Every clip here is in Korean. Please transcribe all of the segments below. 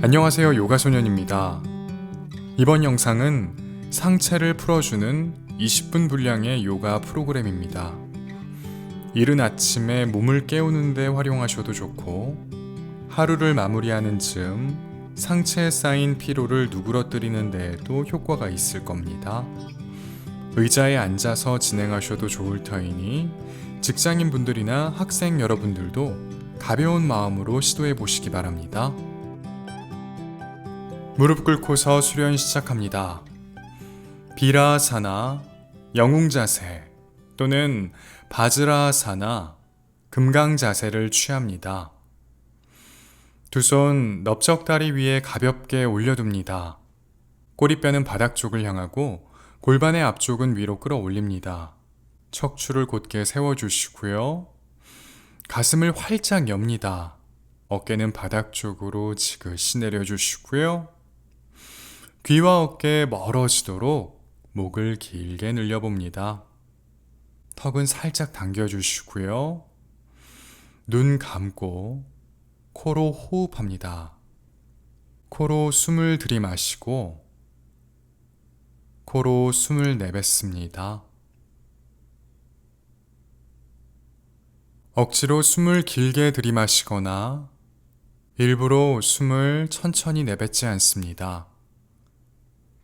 안녕하세요 요가소년입니다. 이번 영상은 상체를 풀어주는 20분 분량의 요가 프로그램입니다. 이른 아침에 몸을 깨우는데 활용하셔도 좋고 하루를 마무리하는 즈음 상체에 쌓인 피로를 누그러뜨리는 데에도 효과가 있을 겁니다. 의자에 앉아서 진행하셔도 좋을 터이니 직장인 분들이나 학생 여러분들도 가벼운 마음으로 시도해 보시기 바랍니다. 무릎 꿇고서 수련 시작합니다. 비라사나 영웅 자세 또는 바즈라사나 금강 자세를 취합니다. 두 손 넓적다리 위에 가볍게 올려둡니다. 꼬리뼈는 바닥 쪽을 향하고 골반의 앞쪽은 위로 끌어올립니다. 척추를 곧게 세워주시고요. 가슴을 활짝 엽니다. 어깨는 바닥 쪽으로 지그시 내려주시고요. 귀와 어깨 멀어지도록 목을 길게 늘려봅니다. 턱은 살짝 당겨주시고요. 눈 감고 코로 호흡합니다. 코로 숨을 들이마시고 코로 숨을 내뱉습니다. 억지로 숨을 길게 들이마시거나 일부러 숨을 천천히 내뱉지 않습니다.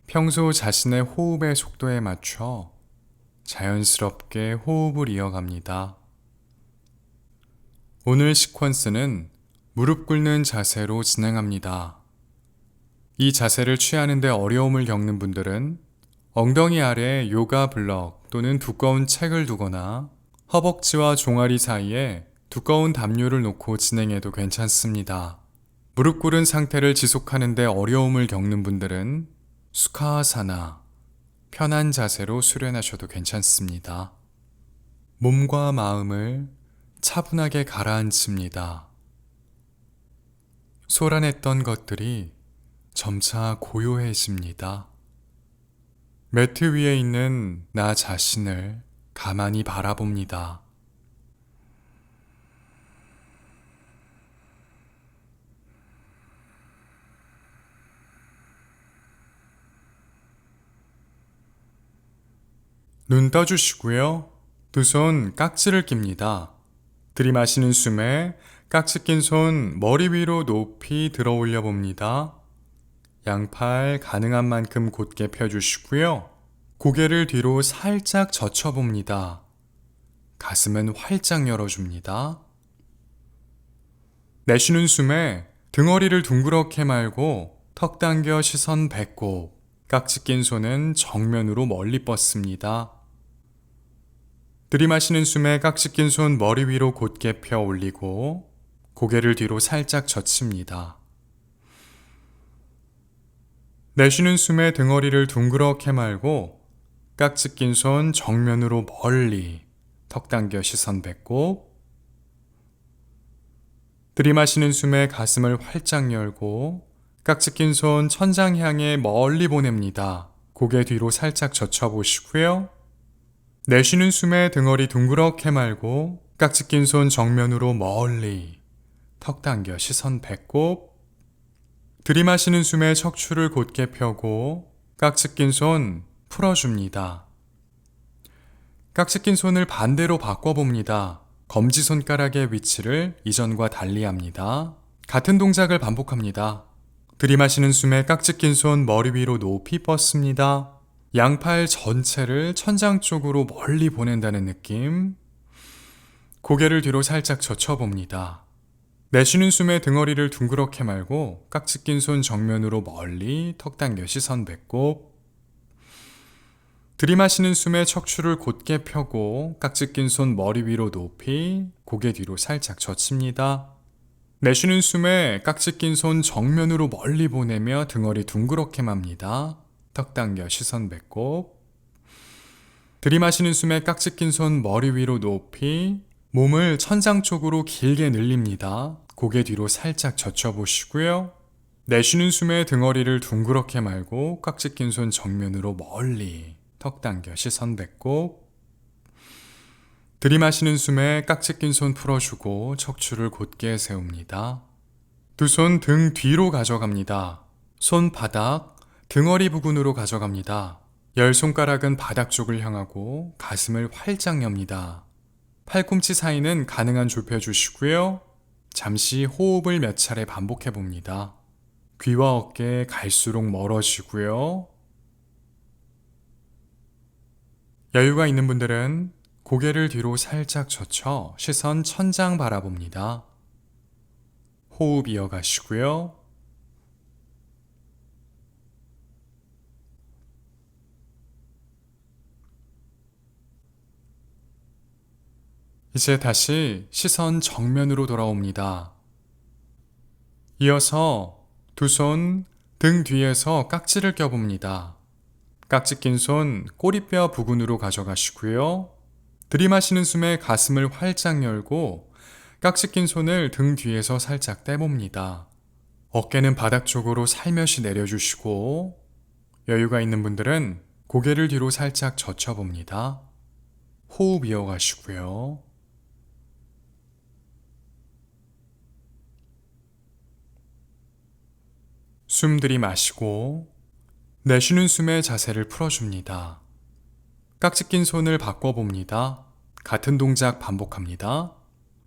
평소 자신의 호흡의 속도에 맞춰 자연스럽게 호흡을 이어갑니다. 오늘 시퀀스는 무릎 꿇는 자세로 진행합니다. 이 자세를 취하는데 어려움을 겪는 분들은 엉덩이 아래 요가 블럭 또는 두꺼운 책을 두거나 허벅지와 종아리 사이에 두꺼운 담요를 놓고 진행해도 괜찮습니다. 무릎 꿇은 상태를 지속하는데 어려움을 겪는 분들은 수카아사나 편한 자세로 수련하셔도 괜찮습니다. 몸과 마음을 차분하게 가라앉힙니다. 소란했던 것들이 점차 고요해집니다. 매트 위에 있는 나 자신을 가만히 바라봅니다. 눈 떠주시고요. 두 손 깍지를 낍니다. 들이마시는 숨에 깍지 낀 손 머리 위로 높이 들어 올려 봅니다. 양팔 가능한 만큼 곧게 펴주시고요. 고개를 뒤로 살짝 젖혀 봅니다. 가슴은 활짝 열어줍니다. 내쉬는 숨에 등허리를 둥그렇게 말고 턱 당겨 시선 배꼽, 깍지 낀 손은 정면으로 멀리 뻗습니다. 들이마시는 숨에 깍지 낀 손 머리 위로 곧게 펴 올리고 고개를 뒤로 살짝 젖힙니다. 내쉬는 숨에 등허리를 둥그렇게 말고 깍지 낀 손 정면으로 멀리 턱 당겨 시선 배꼽 들이마시는 숨에 가슴을 활짝 열고 깍지 낀 손 천장 향해 멀리 보냅니다. 고개 뒤로 살짝 젖혀 보시고요. 내쉬는 숨에 등허리 둥그렇게 말고 깍지 낀 손 정면으로 멀리 턱 당겨 시선 배꼽 들이마시는 숨에 척추를 곧게 펴고 깍지 낀 손 풀어줍니다. 깍지 낀 손을 반대로 바꿔봅니다. 검지 손가락의 위치를 이전과 달리 합니다. 같은 동작을 반복합니다. 들이마시는 숨에 깍지 낀 손 머리 위로 높이 뻗습니다. 양팔 전체를 천장 쪽으로 멀리 보낸다는 느낌. 고개를 뒤로 살짝 젖혀봅니다. 내쉬는 숨에 등허리를 둥그렇게 말고 깍지 낀 손 정면으로 멀리 턱 당겨 시선 배꼽. 들이마시는 숨에 척추를 곧게 펴고 깍지 낀 손 머리 위로 높이 고개 뒤로 살짝 젖힙니다. 내쉬는 숨에 깍지 낀 손 정면으로 멀리 보내며 등허리 둥그렇게 맙니다. 턱 당겨 시선 배꼽. 들이마시는 숨에 깍지 낀 손 머리 위로 높이 몸을 천장 쪽으로 길게 늘립니다. 고개 뒤로 살짝 젖혀보시고요. 내쉬는 숨에 등허리를 둥그렇게 말고 깍지 낀 손 정면으로 멀리 턱 당겨 시선 배꼽. 들이마시는 숨에 깍지 낀 손 풀어주고 척추를 곧게 세웁니다. 두 손 등 뒤로 가져갑니다. 손바닥, 등허리 부근으로 가져갑니다. 열 손가락은 바닥 쪽을 향하고 가슴을 활짝 엽니다. 팔꿈치 사이는 가능한 좁혀 주시고요. 잠시 호흡을 몇 차례 반복해 봅니다. 귀와 어깨 갈수록 멀어지고요. 여유가 있는 분들은 고개를 뒤로 살짝 젖혀 시선 천장 바라봅니다. 호흡 이어가시고요. 이제 다시 시선 정면으로 돌아옵니다. 이어서 두 손 등 뒤에서 깍지를 껴봅니다. 깍지 낀 손 꼬리뼈 부근으로 가져가시고요. 들이마시는 숨에 가슴을 활짝 열고 깍지 낀 손을 등 뒤에서 살짝 떼봅니다. 어깨는 바닥 쪽으로 살며시 내려주시고 여유가 있는 분들은 고개를 뒤로 살짝 젖혀봅니다. 호흡 이어가시고요. 숨 들이마시고 내쉬는 숨에 자세를 풀어줍니다. 깍지 낀 손을 바꿔봅니다. 같은 동작 반복합니다.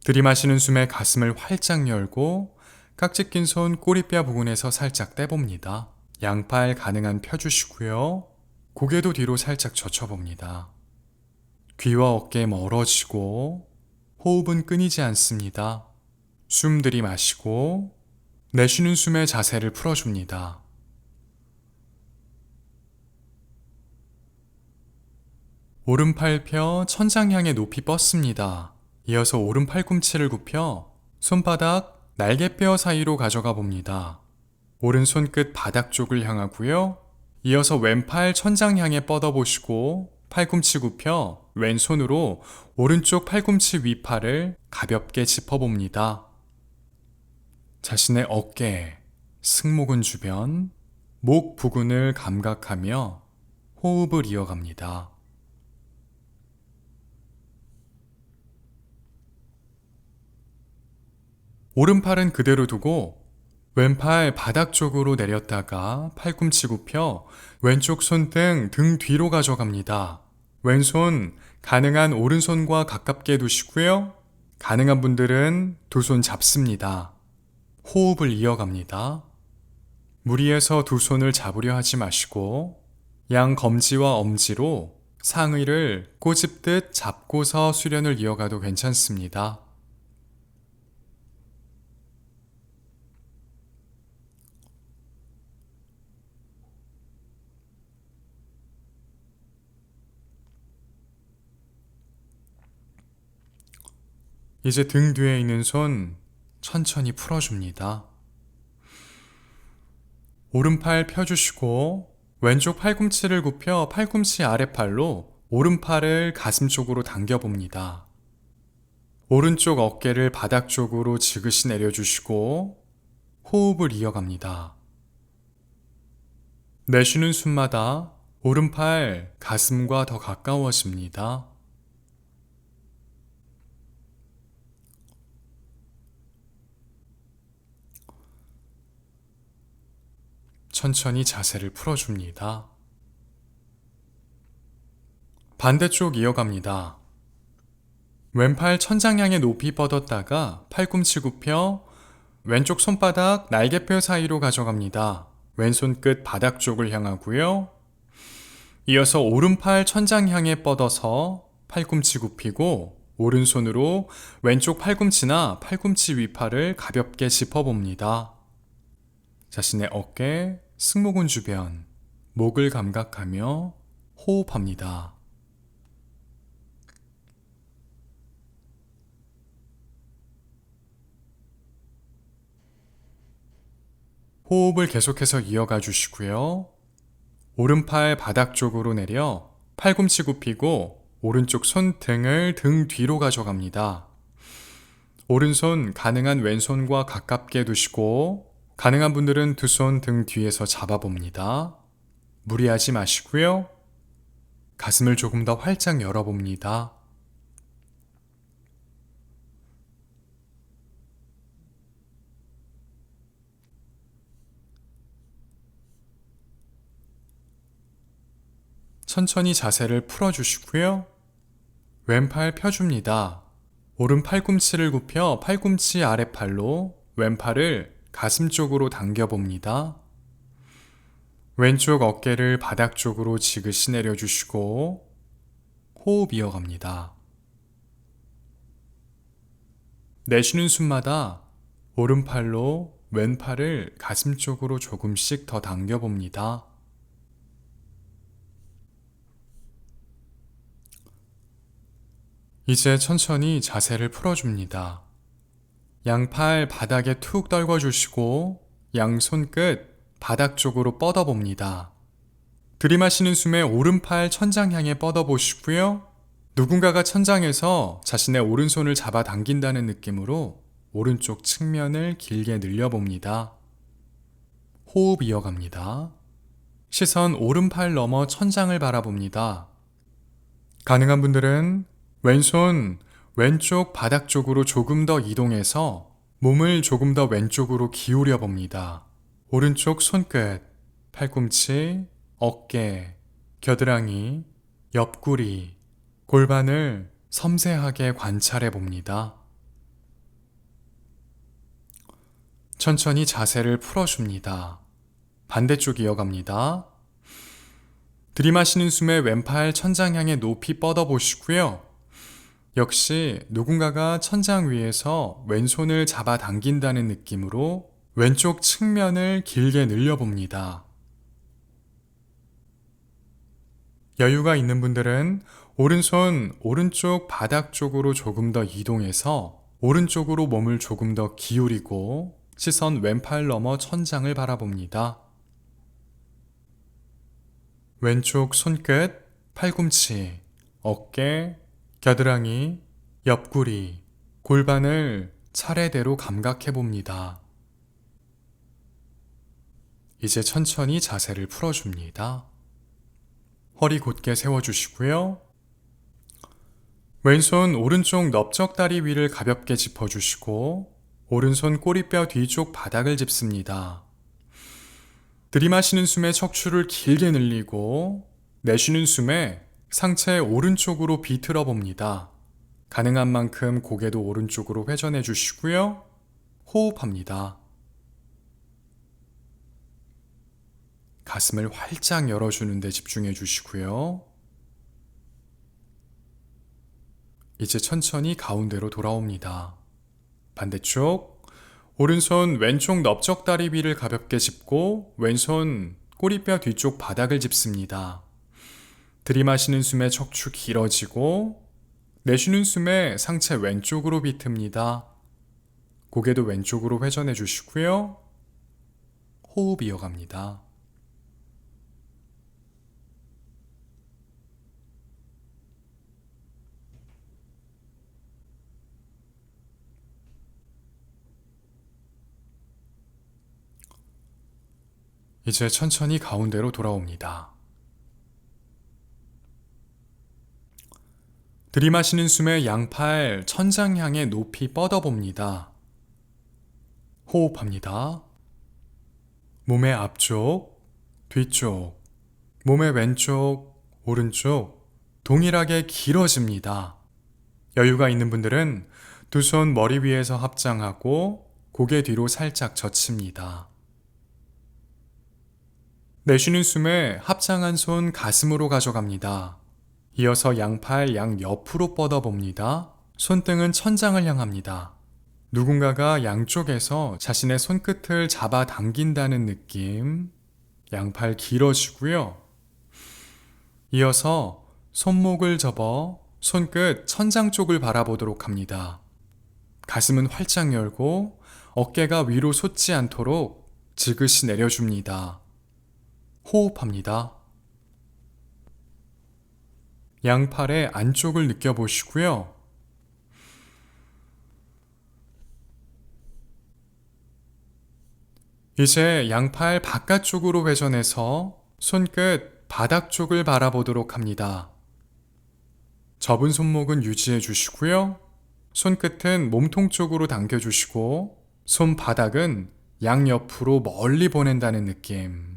들이마시는 숨에 가슴을 활짝 열고 깍지 낀 손 꼬리뼈 부근에서 살짝 떼봅니다. 양팔 가능한 펴주시고요. 고개도 뒤로 살짝 젖혀봅니다. 귀와 어깨 멀어지고 호흡은 끊이지 않습니다. 숨 들이마시고 내쉬는 숨에 자세를 풀어줍니다. 오른팔 펴 천장 향해 높이 뻗습니다. 이어서 오른 팔꿈치를 굽혀 손바닥 날개뼈 사이로 가져가 봅니다. 오른 손끝 바닥 쪽을 향하고요. 이어서 왼팔 천장 향해 뻗어 보시고 팔꿈치 굽혀 왼손으로 오른쪽 팔꿈치 위팔을 가볍게 짚어 봅니다. 자신의 어깨, 승모근 주변, 목 부근을 감각하며 호흡을 이어갑니다. 오른팔은 그대로 두고 왼팔 바닥 쪽으로 내렸다가 팔꿈치 굽혀 왼쪽 손등 등 뒤로 가져갑니다. 왼손 가능한 오른손과 가깝게 두시고요. 가능한 분들은 두 손 잡습니다. 호흡을 이어갑니다. 무리해서 두 손을 잡으려 하지 마시고 양 검지와 엄지로 상의를 꼬집듯 잡고서 수련을 이어가도 괜찮습니다. 이제 등 뒤에 있는 손 천천히 풀어줍니다. 오른팔 펴주시고 왼쪽 팔꿈치를 굽혀 팔꿈치 아래팔로 오른팔을 가슴 쪽으로 당겨봅니다. 오른쪽 어깨를 바닥 쪽으로 지그시 내려주시고 호흡을 이어갑니다. 내쉬는 숨마다 오른팔 가슴과 더 가까워집니다. 천천히 자세를 풀어줍니다. 반대쪽 이어갑니다. 왼팔 천장 향해 높이 뻗었다가 팔꿈치 굽혀 왼쪽 손바닥 날개뼈 사이로 가져갑니다. 왼손 끝 바닥 쪽을 향하고요. 이어서 오른팔 천장 향해 뻗어서 팔꿈치 굽히고 오른손으로 왼쪽 팔꿈치나 팔꿈치 위팔을 가볍게 짚어봅니다. 자신의 어깨, 승모근 주변, 목을 감각하며 호흡합니다. 호흡을 계속해서 이어가 주시고요. 오른팔 바닥 쪽으로 내려 팔꿈치 굽히고 오른쪽 손 등을 등 뒤로 가져갑니다. 오른손 가능한 왼손과 가깝게 두시고 가능한 분들은 두 손 등 뒤에서 잡아봅니다. 무리하지 마시고요. 가슴을 조금 더 활짝 열어봅니다. 천천히 자세를 풀어주시고요. 왼팔 펴줍니다. 오른 팔꿈치를 굽혀 팔꿈치 아래 팔로 왼팔을 가슴 쪽으로 당겨봅니다. 왼쪽 어깨를 바닥 쪽으로 지그시 내려주시고 호흡 이어갑니다. 내쉬는 숨마다 오른팔로 왼팔을 가슴 쪽으로 조금씩 더 당겨봅니다. 이제 천천히 자세를 풀어줍니다. 양팔 바닥에 툭 떨궈주시고 양손 끝 바닥 쪽으로 뻗어봅니다. 들이마시는 숨에 오른팔 천장 향해 뻗어보시고요. 누군가가 천장에서 자신의 오른손을 잡아 당긴다는 느낌으로 오른쪽 측면을 길게 늘려봅니다. 호흡 이어갑니다. 시선 오른팔 넘어 천장을 바라봅니다. 가능한 분들은 왼손 왼쪽 바닥 쪽으로 조금 더 이동해서 몸을 조금 더 왼쪽으로 기울여 봅니다. 오른쪽 손끝, 팔꿈치, 어깨, 겨드랑이, 옆구리, 골반을 섬세하게 관찰해 봅니다. 천천히 자세를 풀어줍니다. 반대쪽 이어갑니다. 들이마시는 숨에 왼팔 천장 향해 높이 뻗어보시고요. 역시 누군가가 천장 위에서 왼손을 잡아 당긴다는 느낌으로 왼쪽 측면을 길게 늘려봅니다. 여유가 있는 분들은 오른손 오른쪽 바닥 쪽으로 조금 더 이동해서 오른쪽으로 몸을 조금 더 기울이고 시선 왼팔 넘어 천장을 바라봅니다. 왼쪽 손끝, 팔꿈치, 어깨, 겨드랑이, 옆구리, 골반을 차례대로 감각해 봅니다. 이제 천천히 자세를 풀어줍니다. 허리 곧게 세워주시고요. 왼손 오른쪽 넓적다리 위를 가볍게 짚어주시고 오른손 꼬리뼈 뒤쪽 바닥을 짚습니다. 들이마시는 숨에 척추를 길게 늘리고 내쉬는 숨에 상체 오른쪽으로 비틀어 봅니다. 가능한 만큼 고개도 오른쪽으로 회전해 주시고요. 호흡합니다. 가슴을 활짝 열어주는데 집중해 주시고요. 이제 천천히 가운데로 돌아옵니다. 반대쪽, 오른손 왼쪽 넓적다리 위를 가볍게 짚고 왼손 꼬리뼈 뒤쪽 바닥을 짚습니다. 들이마시는 숨에 척추 길어지고 내쉬는 숨에 상체 왼쪽으로 비틉니다. 고개도 왼쪽으로 회전해 주시고요. 호흡 이어갑니다. 이제 천천히 가운데로 돌아옵니다. 들이마시는 숨에 양팔 천장 향해 높이 뻗어봅니다. 호흡합니다. 몸의 앞쪽, 뒤쪽, 몸의 왼쪽, 오른쪽 동일하게 길어집니다. 여유가 있는 분들은 두 손 머리 위에서 합장하고 고개 뒤로 살짝 젖힙니다. 내쉬는 숨에 합장한 손 가슴으로 가져갑니다. 이어서 양팔 양 옆으로 뻗어 봅니다. 손등은 천장을 향합니다. 누군가가 양쪽에서 자신의 손끝을 잡아 당긴다는 느낌. 양팔 길어지고요. 이어서 손목을 접어 손끝 천장 쪽을 바라보도록 합니다. 가슴은 활짝 열고 어깨가 위로 솟지 않도록 지그시 내려줍니다. 호흡합니다. 양팔의 안쪽을 느껴보시고요. 이제 양팔 바깥쪽으로 회전해서 손끝 바닥 쪽을 바라보도록 합니다. 접은 손목은 유지해 주시고요. 손끝은 몸통 쪽으로 당겨 주시고 손바닥은 양옆으로 멀리 보낸다는 느낌.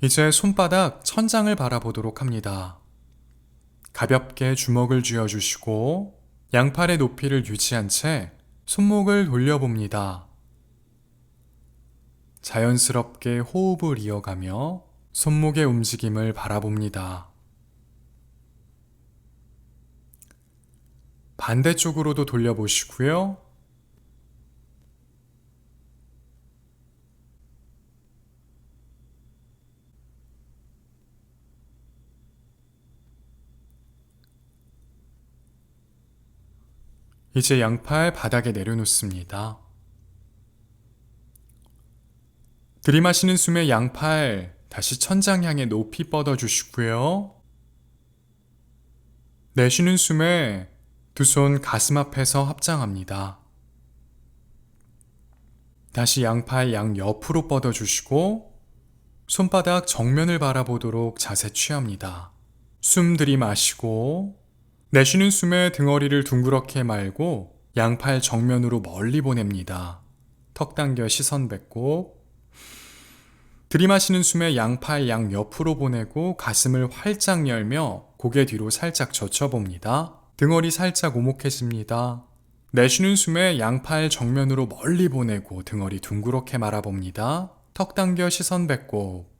이제 손바닥 천장을 바라보도록 합니다. 가볍게 주먹을 쥐어주시고 양팔의 높이를 유지한 채 손목을 돌려봅니다. 자연스럽게 호흡을 이어가며 손목의 움직임을 바라봅니다. 반대쪽으로도 돌려보시고요. 이제 양팔 바닥에 내려놓습니다. 들이마시는 숨에 양팔 다시 천장 향해 높이 뻗어 주시고요. 내쉬는 숨에 두 손 가슴 앞에서 합장합니다. 다시 양팔 양 옆으로 뻗어 주시고 손바닥 정면을 바라보도록 자세 취합니다. 숨 들이마시고 내쉬는 숨에 등허리를 둥그렇게 말고 양팔 정면으로 멀리 보냅니다. 턱 당겨 시선 배꼽. 들이마시는 숨에 양팔 양 옆으로 보내고 가슴을 활짝 열며 고개 뒤로 살짝 젖혀봅니다. 등허리 살짝 오목해집니다. 내쉬는 숨에 양팔 정면으로 멀리 보내고 등허리 둥그렇게 말아봅니다. 턱 당겨 시선 배꼽.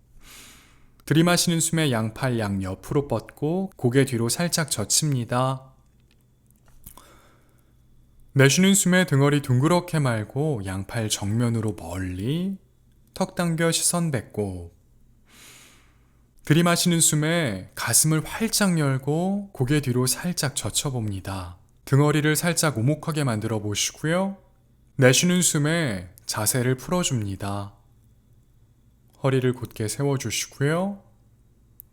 들이마시는 숨에 양팔 양 옆으로 뻗고 고개 뒤로 살짝 젖힙니다. 내쉬는 숨에 등허리 둥그렇게 말고 양팔 정면으로 멀리 턱 당겨 시선 배꼽. 들이마시는 숨에 가슴을 활짝 열고 고개 뒤로 살짝 젖혀봅니다. 등허리를 살짝 오목하게 만들어 보시고요. 내쉬는 숨에 자세를 풀어줍니다. 허리를 곧게 세워주시고요.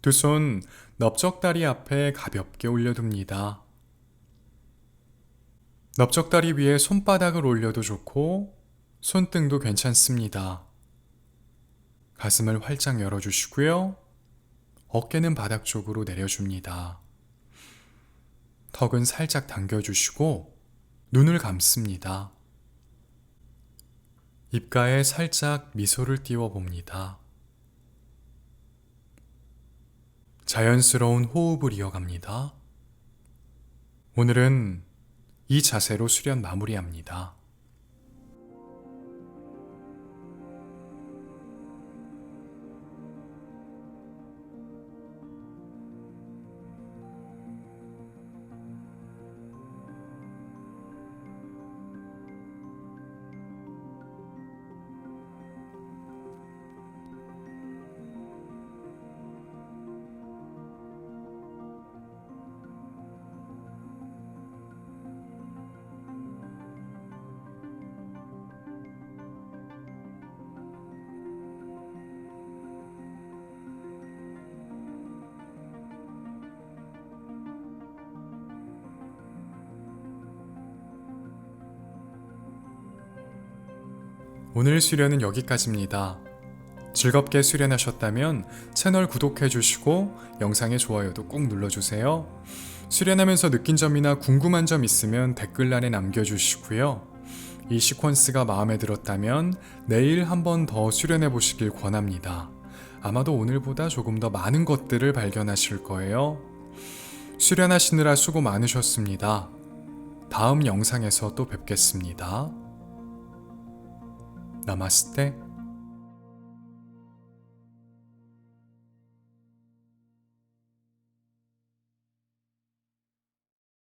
두 손 넓적다리 앞에 가볍게 올려둡니다. 넓적다리 위에 손바닥을 올려도 좋고 손등도 괜찮습니다. 가슴을 활짝 열어주시고요. 어깨는 바닥 쪽으로 내려줍니다. 턱은 살짝 당겨주시고 눈을 감습니다. 입가에 살짝 미소를 띄워 봅니다. 자연스러운 호흡을 이어갑니다. 오늘은 이 자세로 수련 마무리합니다. 오늘 수련은 여기까지입니다. 즐겁게 수련하셨다면 채널 구독해 주시고 영상의 좋아요도 꾹 눌러주세요. 수련하면서 느낀 점이나 궁금한 점 있으면 댓글란에 남겨주시고요. 이 시퀀스가 마음에 들었다면 내일 한 번 더 수련해 보시길 권합니다. 아마도 오늘보다 조금 더 많은 것들을 발견하실 거예요. 수련하시느라 수고 많으셨습니다. 다음 영상에서 또 뵙겠습니다. 나마스테